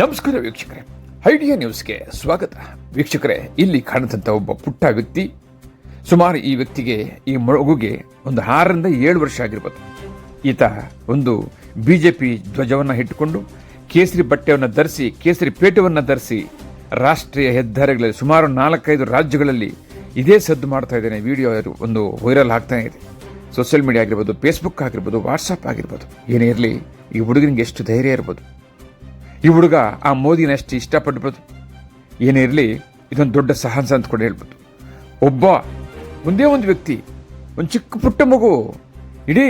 ನಮಸ್ಕಾರ ವೀಕ್ಷಕರೇ. ಐಡಿಯಾ ನ್ಯೂಸ್ಗೆ ಸ್ವಾಗತ. ವೀಕ್ಷಕರೇ, ಇಲ್ಲಿ ಕಾಣದಂಥ ಒಬ್ಬ ಪುಟ್ಟ ವ್ಯಕ್ತಿ. ಸುಮಾರು ಈ ವ್ಯಕ್ತಿಗೆ, ಈ ಮಗುಗೆ ಒಂದು ಆರರಿಂದ ಏಳು ವರ್ಷ ಆಗಿರ್ಬೋದು. ಈತ ಒಂದು ಬಿ ಜೆ ಪಿ ಧ್ವಜವನ್ನು ಇಟ್ಟುಕೊಂಡು ಕೇಸರಿ ಬಟ್ಟೆಯನ್ನು ಧರಿಸಿ, ಕೇಸರಿ ಪೇಟವನ್ನು ಧರಿಸಿ, ರಾಷ್ಟ್ರೀಯ ಹೆದ್ದಾರಿಗಳಲ್ಲಿ ಸುಮಾರು ನಾಲ್ಕೈದು ರಾಜ್ಯಗಳಲ್ಲಿ ಇದೇ ಸದ್ದು ಮಾಡ್ತಾ ಇದ್ದೇನೆ. ವಿಡಿಯೋ ಒಂದು ವೈರಲ್ ಆಗ್ತಾನೆ ಇದೆ. ಸೋಷಿಯಲ್ ಮೀಡಿಯಾ ಆಗಿರ್ಬೋದು, ಫೇಸ್ಬುಕ್ ಆಗಿರ್ಬೋದು, ವಾಟ್ಸಪ್ ಆಗಿರ್ಬೋದು, ಏನೇ ಇರಲಿ, ಈ ಹುಡುಗನಿಗೆ ಎಷ್ಟು ಧೈರ್ಯ ಇರ್ಬೋದು. ಈ ಹುಡುಗ ಆ ಮೋದಿನ ಎಷ್ಟು ಇಷ್ಟಪಡ್ಬೋದು ಏನೇ ಇರಲಿ, ಇದೊಂದು ದೊಡ್ಡ ಸಾಹಸ ಅಂತ ಕೂಡ ಹೇಳ್ಬೋದು. ಒಬ್ಬ, ಒಂದೇ ಒಂದು ವ್ಯಕ್ತಿ, ಒಂದು ಚಿಕ್ಕ ಪುಟ್ಟ ಮಗು, ಇಡೀ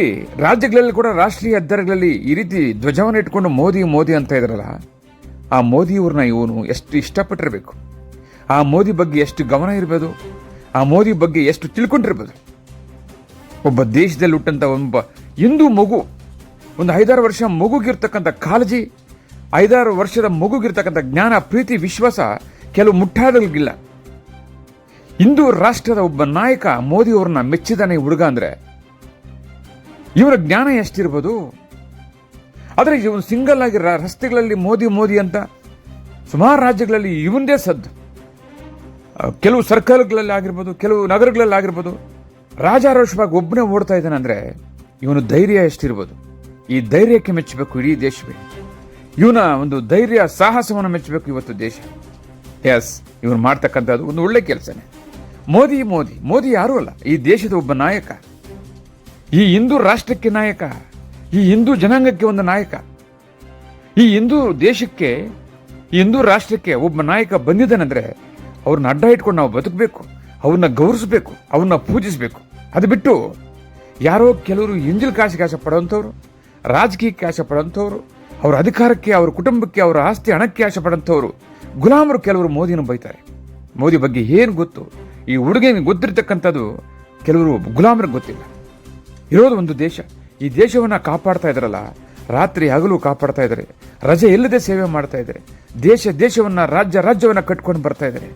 ರಾಜ್ಯಗಳಲ್ಲಿ ಕೂಡ ರಾಷ್ಟ್ರೀಯ ಹೆದ್ದಾರಿಗಳಲ್ಲಿ ಈ ರೀತಿ ಧ್ವಜವನ್ನು ಇಟ್ಕೊಂಡು ಮೋದಿ ಮೋದಿ ಅಂತ ಇದ್ರಲ್ಲ, ಆ ಮೋದಿಯವ್ರನ್ನ ಇವನು ಎಷ್ಟು ಇಷ್ಟಪಟ್ಟಿರಬೇಕು? ಆ ಮೋದಿ ಬಗ್ಗೆ ಎಷ್ಟು ಗಮನ ಇರ್ಬೋದು? ಆ ಮೋದಿ ಬಗ್ಗೆ ಎಷ್ಟು ತಿಳ್ಕೊಂಡಿರ್ಬೋದು? ಒಬ್ಬ ದೇಶದಲ್ಲಿ ಹುಟ್ಟಂಥ ಒಬ್ಬ ಹಿಂದೂ ಮಗು, ಒಂದು ಐದಾರು ವರ್ಷ ಮಗುಗಿರ್ತಕ್ಕಂಥ ಕಾಳಜಿ ಐದಾರು ವರ್ಷದ ಮಗುಗಿರ್ತಕ್ಕಂಥ ಜ್ಞಾನ, ಪ್ರೀತಿ, ವಿಶ್ವಾಸ ಕೆಲವು ಮುಟ್ಟಾದಲ್ಗಿಲ್ಲ ಇಂದು ರಾಷ್ಟ್ರದ ಒಬ್ಬ ನಾಯಕ ಮೋದಿ ಅವ್ರನ್ನ ಮೆಚ್ಚಿದಾನೆ ಹುಡುಗ ಅಂದ್ರೆ. ಇವರ ಜ್ಞಾನ ಎಷ್ಟಿರ್ಬೋದು? ಆದರೆ ಇವನು ಸಿಂಗಲ್ ಆಗಿ ರಸ್ತೆಗಳಲ್ಲಿ ಮೋದಿ ಮೋದಿ ಅಂತ ಸುಮಾರು ರಾಜ್ಯಗಳಲ್ಲಿ ಇವಂದೇ ಸದ್ದು. ಕೆಲವು ಸರ್ಕಲ್ಗಳಲ್ಲಿ ಆಗಿರ್ಬೋದು, ಕೆಲವು ನಗರಗಳಲ್ಲಿ ಆಗಿರ್ಬೋದು ರಾಜಾರೋಷವಾಗಿ ಒಬ್ಬನೇ ಓಡ್ತಾ ಇದ್ದಾನೆ ಅಂದರೆ ಇವನು ಧೈರ್ಯ ಎಷ್ಟಿರ್ಬೋದು? ಈ ಧೈರ್ಯಕ್ಕೆ ಮೆಚ್ಚಬೇಕು ಇಡೀ ದೇಶವೇ. ಇವನ ಒಂದು ಧೈರ್ಯ, ಸಾಹಸವನ್ನು ಮೆಚ್ಚಬೇಕು ಇವತ್ತು ದೇಶ. ಎಸ್ ಇವನು ಮಾಡ್ತಕ್ಕಂಥದ್ದು ಒಂದು ಒಳ್ಳೆ ಕೆಲಸನೇ. ಮೋದಿ ಮೋದಿ ಮೋದಿ ಯಾರೂ ಅಲ್ಲ. ಈ ದೇಶದ ಒಬ್ಬ ನಾಯಕ. ಈ ಹಿಂದೂ ರಾಷ್ಟ್ರಕ್ಕೆ ನಾಯಕ. ಈ ಹಿಂದೂ ಜನಾಂಗಕ್ಕೆ ಒಂದು ನಾಯಕ. ಈ ಹಿಂದೂ ದೇಶಕ್ಕೆ, ಈ ಹಿಂದೂ ರಾಷ್ಟ್ರಕ್ಕೆ ಒಬ್ಬ ನಾಯಕ ಬಂದಿದ್ದಾನೆಂದರೆ ಅವ್ರನ್ನ ಅಡ್ಡ ಇಟ್ಕೊಂಡು ನಾವು ಬದುಕಬೇಕು. ಅವ್ರನ್ನ ಗೌರವಿಸಬೇಕು, ಅವ್ರನ್ನ ಪೂಜಿಸಬೇಕು. ಅದು ಬಿಟ್ಟು ಯಾರೋ ಕೆಲವರು ಇಂಜಿಲ್ ಕಾಸಿಗೆ ಆಸೆ ಪಡೋಂಥವ್ರು, ರಾಜಕೀಯಕ್ಕೆ ಆಸೆ ಪಡೋಂಥವ್ರು ಅವ್ರ ಅಧಿಕಾರಕ್ಕೆ, ಅವರ ಕುಟುಂಬಕ್ಕೆ, ಅವರ ಆಸ್ತಿ ಹಣಕ್ಕೆ ಆಶೆ ಪಡಂಥವರು. ಗುಲಾಮರು ಕೆಲವರು ಮೋದಿನ ಬೈತಾರೆ. ಮೋದಿ ಬಗ್ಗೆ ಏನು ಗೊತ್ತು? ಈ ಹುಡುಗನಿಗೆ ಗೊತ್ತಿರ್ತಕ್ಕಂಥದ್ದು ಕೆಲವರು ಗುಲಾಮರಿಗೆ ಗೊತ್ತಿಲ್ಲ. ಇರೋದು ಒಂದು ದೇಶ. ಈ ದೇಶವನ್ನು ಕಾಪಾಡ್ತಾ ಇದ್ರಲ್ಲ, ರಾತ್ರಿ ಹಗಲು ಕಾಪಾಡ್ತಾ ಇದ್ದಾರೆ, ರಜೆ ಇಲ್ಲದೆ ಸೇವೆ ಮಾಡ್ತಾ ಇದ್ದಾರೆ, ದೇಶ ದೇಶವನ್ನು, ರಾಜ್ಯ ರಾಜ್ಯವನ್ನು ಕಟ್ಕೊಂಡು ಬರ್ತಾ ಇದ್ದಾರೆ.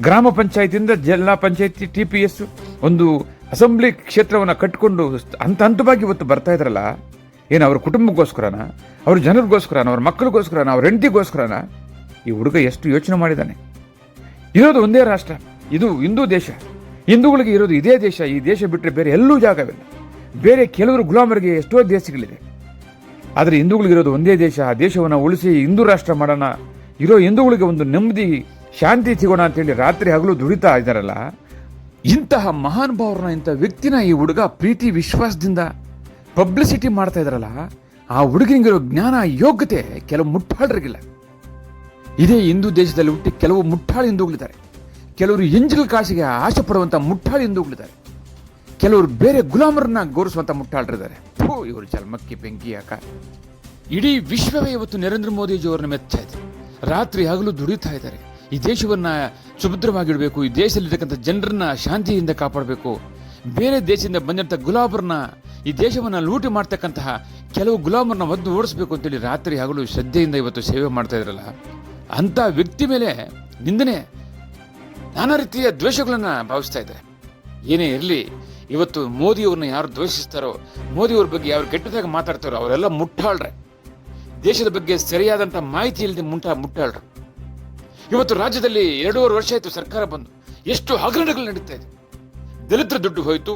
ಗ್ರಾಮ ಪಂಚಾಯತಿಯಿಂದ ಜಿಲ್ಲಾ ಪಂಚಾಯತಿ, ಟಿ ಪಿ ಎಸ್ ಒಂದು ಅಸೆಂಬ್ಲಿ ಕ್ಷೇತ್ರವನ್ನು ಕಟ್ಕೊಂಡು ಹಂತ ಹಂತವಾಗಿ ಇವತ್ತು ಬರ್ತಾ ಇದ್ರಲ್ಲ ಏನು, ಅವ್ರ ಕುಟುಂಬಕ್ಕೋಸ್ಕರನ? ಅವ್ರ ಜನರಿಗೋಸ್ಕರನ? ಅವ್ರ ಮಕ್ಕಳಿಗೋಸ್ಕರನ? ಅವ್ರ ಹೆಂಡತಿಗೋಸ್ಕರನ? ಈ ಹುಡುಗ ಎಷ್ಟು ಯೋಚನೆ ಮಾಡಿದ್ದಾನೆ ಇರೋದು ಒಂದೇ ರಾಷ್ಟ್ರ. ಇದು ಹಿಂದೂ ದೇಶ. ಹಿಂದೂಗಳಿಗೆ ಇರೋದು ಇದೇ ದೇಶ. ಈ ದೇಶ ಬಿಟ್ಟರೆ ಬೇರೆ ಎಲ್ಲೂ ಜಾಗವಿಲ್ಲ. ಬೇರೆ ಕೆಲವರು ಗುಲಾಮರಿಗೆ ಎಷ್ಟೋ ದೇಶಗಳಿದೆ ಆದರೆ ಹಿಂದೂಗಳಿಗಿರೋದು ಒಂದೇ ದೇಶ. ಆ ದೇಶವನ್ನು ಉಳಿಸಿ ಹಿಂದೂ ರಾಷ್ಟ್ರ ಮಾಡೋಣ. ಇರೋ ಹಿಂದೂಗಳಿಗೆ ಒಂದು ನೆಮ್ಮದಿ, ಶಾಂತಿ ಸಿಗೋಣ ಅಂತೇಳಿ ರಾತ್ರಿ ಹಗಲು ದುಡಿತಾ ಇದ್ದಾರಲ್ಲ, ಇಂತಹ ಮಹಾನ್ ಭಾವರನ್ನ ಇಂಥ ವ್ಯಕ್ತಿನ ಈ ಹುಡುಗ ಪ್ರೀತಿ, ವಿಶ್ವಾಸದಿಂದ ಪಬ್ಲಿಸಿಟಿ ಮಾಡ್ತಾ ಇದ್ರಲ್ಲ, ಆ ಹುಡುಗನಿಗಿರೋ ಜ್ಞಾನ, ಯೋಗ್ಯತೆ ಕೆಲವು ಮುಟ್ಟಾಳರಿಗಿಲ್ಲ ಇದೇ ಹಿಂದೂ ದೇಶದಲ್ಲಿ ಹುಟ್ಟಿ ಕೆಲವು ಮುಟ್ಟಾಳು ಹಿಂದೂಗಳಿದ್ದಾರೆ ಕೆಲವರು ಎಂಜಲ್ ಕಾಸಿಗೆ ಆಸೆ ಪಡುವಂಥ ಮುಟ್ಟಾಳು ಹಿಂದೂಗಳಿದ್ದಾರೆ ಕೆಲವರು ಬೇರೆ ಗುಲಾಮರನ್ನ ಗೌರವಿಸುವಂತ ಮುಟ್ಟಾಳರಿದ್ದಾರೆ ಥೂ, ಇವರು ಜನ್ಮಕ್ಕೆ ಬೆಂಕಿ ಯಾಕ ಇಡೀ ವಿಶ್ವವೇ ಇವತ್ತು ನರೇಂದ್ರ ಮೋದಿಜಿಯವರನ್ನ ಮೆಚ್ಚಾ ಇದೆ. ರಾತ್ರಿ ಹಗಲು ದುಡಿತಾ ಇದ್ದಾರೆ. ಈ ದೇಶವನ್ನ ಸುಭದ್ರವಾಗಿಡಬೇಕು, ಈ ದೇಶದಲ್ಲಿರ್ತಕ್ಕಂಥ ಜನರನ್ನ ಶಾಂತಿಯಿಂದ ಕಾಪಾಡಬೇಕು. ಬೇರೆ ದೇಶದಿಂದ ಬಂದಂಥ ಗುಲಾಮರನ್ನ ಈ ದೇಶವನ್ನು ಲೂಟಿ ಮಾಡ್ತಕ್ಕಂತಹ ಕೆಲವು ಗುಲಾಮರನ್ನ ಒದ್ದು ಓಡಿಸ್ಬೇಕು ಅಂತೇಳಿ ರಾತ್ರಿ ಹಗಲು ಶ್ರದ್ಧೆಯಿಂದ ಇವತ್ತು ಸೇವೆ ಮಾಡ್ತಾ ಇದ್ರಲ್ಲ ಅಂತ ವ್ಯಕ್ತಿ ಮೇಲೆ ನಿಂದನೆ ನಾನಾ ರೀತಿಯ ದ್ವೇಷಗಳನ್ನ ಭಾವಿಸ್ತಾ ಇದೆ ಏನೇ ಇರಲಿ, ಇವತ್ತು ಮೋದಿಯವ್ರನ್ನ ಯಾರು ದ್ವೇಷಿಸ್ತಾರೋ, ಮೋದಿಯವ್ರ ಬಗ್ಗೆ ಯಾರು ಕೆಟ್ಟದಾಗ ಮಾತಾಡ್ತಾರೋ, ಅವರೆಲ್ಲ ಮುಟ್ಟಾಳ್ರೆ. ದೇಶದ ಬಗ್ಗೆ ಸರಿಯಾದಂಥ ಮಾಹಿತಿ ಇಲ್ಲದೆ ಮುಟ್ಟ ಮುಟ್ಟಾಳ್ರು. ಇವತ್ತು ರಾಜ್ಯದಲ್ಲಿ ಎರಡೂವರೆ ವರ್ಷ ಆಯಿತು ಸರ್ಕಾರ ಬಂದು, ಎಷ್ಟು ಹಗರಣಗಳು ನಡೀತಾ ಇದೆ. ದಲಿತರ ದುಡ್ಡು ಹೋಯಿತು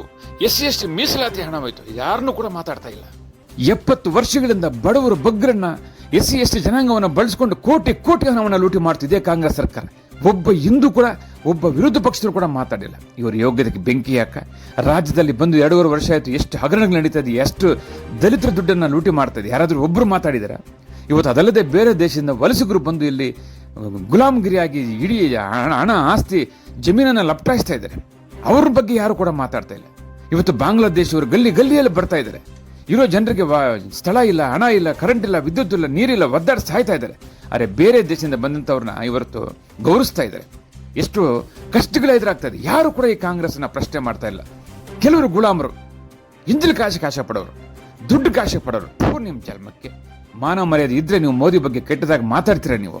ಎಸ್ ಸಿ ಎಸ್ ಟಿ ಮೀಸಲಾತಿ ಹಣ ಹೋಯಿತು. ಯಾರನ್ನೂ ಕೂಡ ಮಾತಾಡ್ತಾ ಇಲ್ಲ. ಎಪ್ಪತ್ತು ವರ್ಷಗಳಿಂದ ಬಡವರು ಬಗ್ಗರನ್ನ ಎಸ್ ಸಿ ಎಸ್ ಟಿ ಜನಾಂಗವನ್ನು ಬಳಸಿಕೊಂಡು ಕೋಟಿ ಕೋಟಿ ಹಣವನ್ನು ಲೂಟಿ ಮಾಡ್ತಿದೆ ಕಾಂಗ್ರೆಸ್ ಸರ್ಕಾರ. ಒಬ್ಬ ಹಿಂದೂ ಕೂಡ, ಒಬ್ಬ ವಿರೋಧ ಪಕ್ಷದವರು ಕೂಡ ಮಾತಾಡಿಲ್ಲ. ಇವರ ಯೋಗ್ಯತೆಗೆ ಬೆಂಕಿ ಯಾಕ ರಾಜ್ಯದಲ್ಲಿ ಬಂದು ಎರಡೂವರೆ ವರ್ಷ ಆಯಿತು, ಎಷ್ಟು ಹಗರಣಗಳು ನಡೀತಾ ಇದೆ, ಎಷ್ಟು ದಲಿತರ ದುಡ್ಡನ್ನು ಲೂಟಿ ಮಾಡ್ತಾ ಇದೆ, ಯಾರಾದರೂ ಒಬ್ಬರು ಮಾತಾಡಿದಾರ? ಇವತ್ತು ಅದಲ್ಲದೆ ಬೇರೆ ದೇಶದಿಂದ ವಲಸಿಗರು ಬಂದು ಇಲ್ಲಿ, ಗುಲಾಮಗಿರಿಯಾಗಿ ಇಡೀ ಹಣ, ಆಸ್ತಿ, ಜಮೀನನ್ನು ಲಪ್ಟಾಯಿಸ್ತಾ ಇದ್ದಾರೆ. ಅವ್ರ ಬಗ್ಗೆ ಯಾರು ಕೂಡ ಮಾತಾಡ್ತಾ ಇಲ್ಲ. ಇವತ್ತು ಬಾಂಗ್ಲಾದೇಶವರು ಗಲ್ಲಿ ಗಲ್ಲಿಯಲ್ಲಿ ಬರ್ತಾ ಇದ್ದಾರೆ. ಇರೋ ಜನರಿಗೆ ಸ್ಥಳ ಇಲ್ಲ, ಹಣ ಇಲ್ಲ ಕರೆಂಟ್ ಇಲ್ಲ, ವಿದ್ಯುತ್ ಇಲ್ಲ ನೀರಿಲ್ಲ ಒದ್ದಾಡಿ ಸಾಯ್ತಾ ಇದ್ದಾರೆ. ಅರೆ ಬೇರೆ ದೇಶದಿಂದ ಬಂದಂಥವ್ರನ್ನ ಇವತ್ತು ಗೌರವಿಸ್ತಾ ಇದ್ದಾರೆ. ಎಷ್ಟು ಕಷ್ಟಗಳ ಎದುರಾಗ್ತಾ ಇದೆ. ಯಾರು ಕೂಡ ಈ ಕಾಂಗ್ರೆಸ್ನ ಪ್ರಶ್ನೆ ಮಾಡ್ತಾ ಇಲ್ಲ. ಕೆಲವರು ಗುಲಾಮರು ಇಂದಿಲ್ ಕಾಶಕ್ಕೆ ಆಶೆ ಪಡೋರು, ದುಡ್ಡು ಕಾಶೆ ಪಡೋರು. ನಿಮ್ಮ ನಿಮ್ ಜನ್ಮಕ್ಕೆ. ಮಾನವ ಮರ್ಯಾದೆ ಇದ್ರೆ ನೀವು ಮೋದಿ ಬಗ್ಗೆ ಕೆಟ್ಟದಾಗ ಮಾತಾಡ್ತೀರಾ ನೀವು?